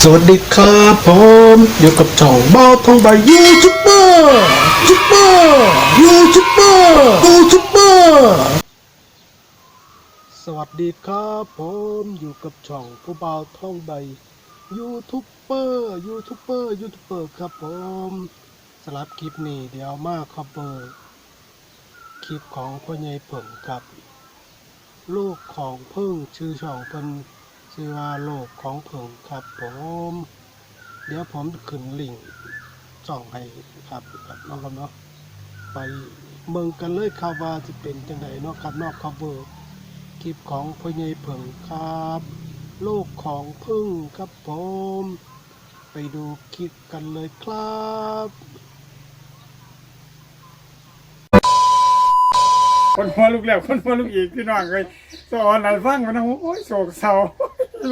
สวัสดีครับผมอยู่กับช่องบ้าทองใบยูทูบเบอร์ยูทูบเบอร์ยูทูบเบอร์ยูทูบเบอร์สวัสดีครับผมอยู่กับช่องผู้บ่าวทองใบยูทูบเบอร์ยูทูบเบอร์ยูทูบเบอร์ครับผมสำหรับคลิปนี้เดี๋ยวมาคอเบอร์คลิปของพ่อใหญ่ผิงครับ ลูกของพึ่งชื่อช่องเป็นชื่อว่าโลกของเผิงครับผม เดี๋ยวผมขึ้นลิงก์ช่องให้ครับครับน้องครับเนาะไปเมืองกันเลยครับว่าจะเป็นจังไดเนาะครับนอกคัฟเวอร์คลิปของพ่อใหญ่เผิงครับโลกของพึ่งครับผม ไปดูคลิปกันเลยครับ คนหัวลูกแล้วคนหัวลูกอีกพี่น้องเลยสอนอะไรฟังมันนะโอ้ยโศกเศร้า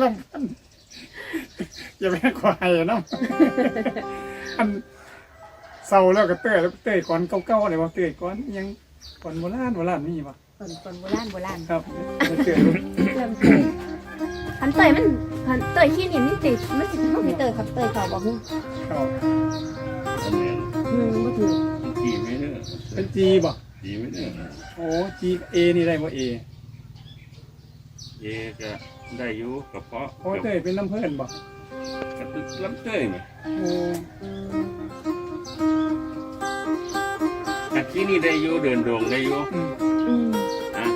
ลำพันอย่าไปควายนะอันเศร้าแล้วก็เตยแล้วก็เตยก่อนเก่าๆเลยว่าเตยก่อนยังก่อนโบราณโบราณมีป่ะคนคนโบราณโบราณครับเตยเริ่มเตยคันเตยมันคันเตยขี้นี่มันติดมันสิมันสิเตยครับเตยเขาบอกนี่เขาอืมบ่ถือจีไม่เด้อเป็นจีบ่ จีไม่เด้อโอ้จีเอนี่ได้บ่เอเอก็ได้อยู่กระเพาะโอ้เตยเป็นน้ำเพื่อนบ่กระตึกลำเต้ยไหมโอ้อันที่นี่ได้อยู่เดินโด่งได้อยู่อืมอืมอะ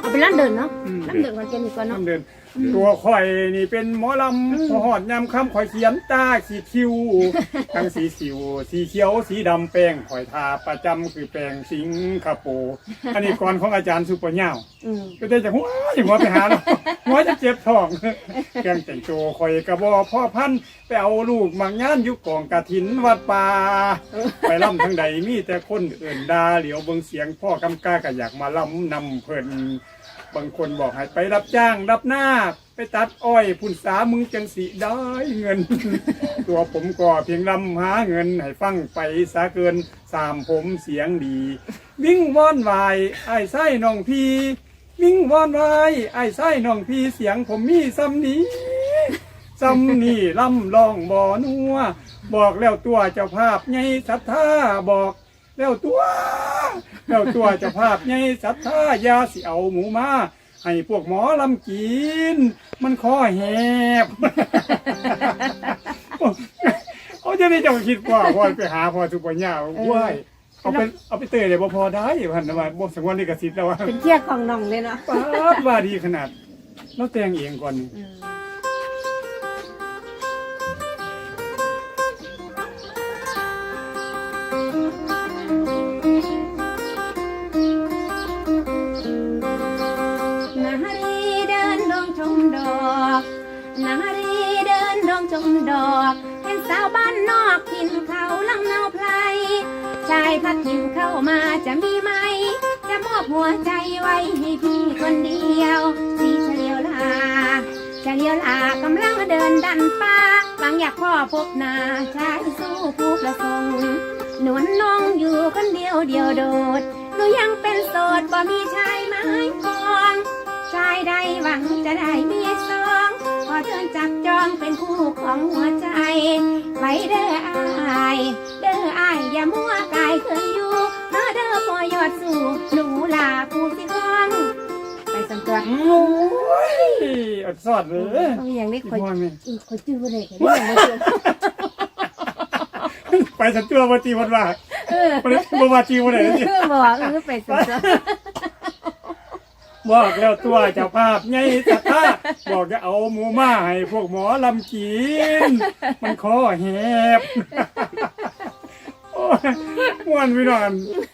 เอาไปร้านเดินเนาะ อืม ร้านเดินกันเป็นดีกว่าเนาะน้ำเดิน ตัวข่อยนี่เป็นหมอลำพอหอดยำคำข่อยเขียนตาขีดคิ้วทั้งสีสิว สีเขียว สีดำแป้งข่อยทาประจำคือแป้งสิงคโปร์อันนี้ก่อนของอาจารย์สุปเน่าอืมก็ได้จากหัวหัวไปหาเราหัวจะเจ็บท้องเครื่องแต่งตัวข่อยกระบอพ่อพันธุ์ไปเอาลูกมังงานอยุกกองกระถินวัดป่าไปล่ำทั้งใดมีแต่คนเอื่นดาเหลียวเบิงเสียงพ่อกำกาก็อยากมาล่ำนำเพิ่น บางคนบอกให้ไปรับจ้างรับหน้า ไปตัดอ้อยพุ่นสามึงจังสีได้เงิน ตัวผมก็เพียงลำหาเงิน ให้ฟังไปสาเกินสามผมเสียงดี วิ่งว่อนวายไอ้ไส้น้องพี่ วิ่งว่อนวายไอ้ไส้น้องพี่เสียงผมมีซ้ำนี้ซ้ำนี่ลำลองบ่อนัวบอกแล้วตัวเจ้าภาพไงศรัทธาบอกแล้วตัว แล้วตัวเจ้าภาพไงศรัทธายาสิเอาหมูมาให้พวกหมอลำกิน มันคอแหบเขาจะได้เจ้าคิดว่าพอไปหาพอสุปัญญาว้ายเอาไปเอาไปเตยเลยบ่พอได้พันนะว่าบ่สังวนนี่กสิทธิ์แล้วว่าเป็นเที่ยของน้องเลยเนาะป๊าบว่าดีขนาด เราแต่งเองก่อนอืมน นารีเดินดงชมดอกเห็นสาวบ้านนอกทินเขาลำเนาไพรชายพัดถิ่นเข้ามาจะมีไหม จะมอบหัวใจไว้ให้พี่คนเดียวสีเฉลียวลาเฉลียวลากำลังเดินดันป่าบางอยากพ่อพบนาชายสู้ผู้ประสงค์หนวลน้องอยู่คนเดียวเดียวโดดหนูยังเป็นโสดบ่มีชายไม้ เดินจับจองเป็นคู่ของหัวใจ ไว้เด้ออาย เด้ออายอย่ามัวกายเคยอยู่มาเด้อพอยอดสู่หนูลาผู้สิคองไปสังตัวโอ้ยอดสอดเลยต้องอย่างนี้คอยคอยจื้อเลยคอยไปสันตัววันตีวันว่าเออวันนี้บ่ว่าจีวันไหนเนี่ยเออบอกเออไปสังตัว บอกแล้วตัวเจ้าภาพไงสัตาบอกจะเอาหมูมาให้พวกหมอลำกิน มันคอแหบ ม่วนพี่น้อง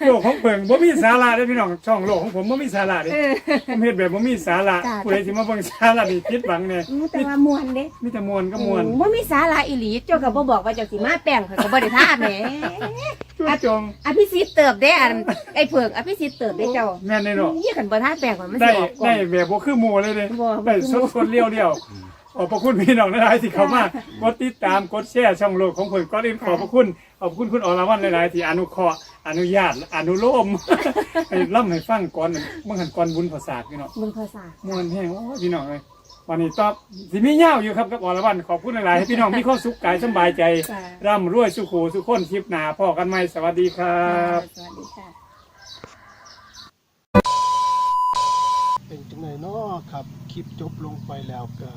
โลกของเพิ่งบ่มีสาระเด้อพี่น้องช่องโลกของผมบ่มีสาระเด้เออผมเฮ็ดแบบบ่มีสาระจ้ะ ผู้ใดสิมาเบิ่งสาระนี่ผิดหวังแน่อืมแต่ว่ามวนเด้มีแต่มวนก็มวนว่ามีสาระอีหลีเจ้าก็บ่บอกว่าเจ้าสิมาแป้งข่อยก็บ่ได้ท่าแหมจุดจงอภิสิทธิ์เติบได้อันไอ้เผิงอภิสิทธิ์เติบได้เจ้าแม่นแน่เนาะยี่กันบ่ท่าแป้งข่อยมันได้สิออกก่อได้น แบบบ่คือหมู่เลยเด้บ่ได้สดสดๆเลี้ยวเลี้ยว ขอบพระคุณพี่น้องหลายๆที่เข้ามากดติดตามกดแชร์ช่องโลกของเพิ่นก่อนอื่นขอบพระคุณขอบคุณคุณอรวรรณหลายๆที่อนุเคราะห์อนุญาตอนุโลมให้ล่ำให้ฟังก่อนเมื่อหันก่อนบุญภาษาพี่น้องมึงภาษาม่วนแห้งโอ้ยพี่น้องเอ้ยขวันนี้ตอบสิมีเงาอยู่ครับกับอรวรันขอบคุณหลายๆให้พี่น้องมีความสุขกายสำบายใจค่ะร่ำรวยสุขูสุขคนทิพย์หนาพ่อกันไหมสวัสดีครับสวัสดีค่ะเป็นจังไงเนาะครับคลิปจบลงไปแล้วก็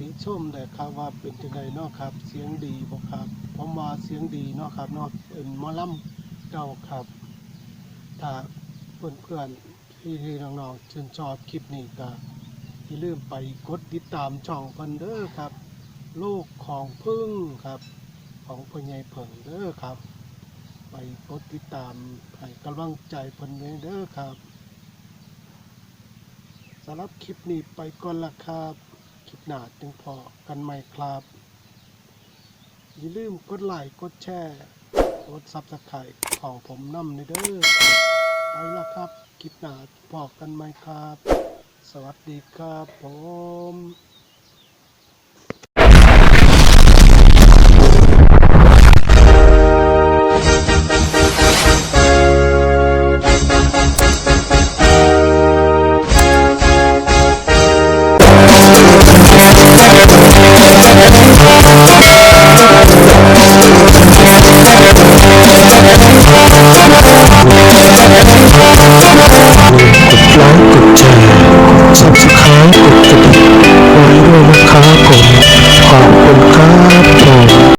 ติชมเลยครับว่าเป็นจังไงเนาะครับ เสียงดีบ่ครับผมว่าเสียงดีเนาะครับเนาะเป็นมอลำเก่าครับ ถ้าเพื่อนๆพี่ๆน้องๆชื่นชอบคลิปนี้ก็อย่าลืมไปกดติดตามช่องเพิ่นเด้อครับโลกของพึ่งครับ ของพ่อใหญ่เพิ่งเด้อครับ ไปกดติดตามให้กำลังใจเพิ่นเด้อครับสำหรับคลิปนี้ไปก่อนละครับ คลิปหน้าจึงพอกันใหม่ครับ อย่าลืมกดไลค์กดแชร์กดซับสไครต์ของผมน้ำในเด้อไปละครับคลิปหน้าพอกันไหมครับ สวัสดีครับผม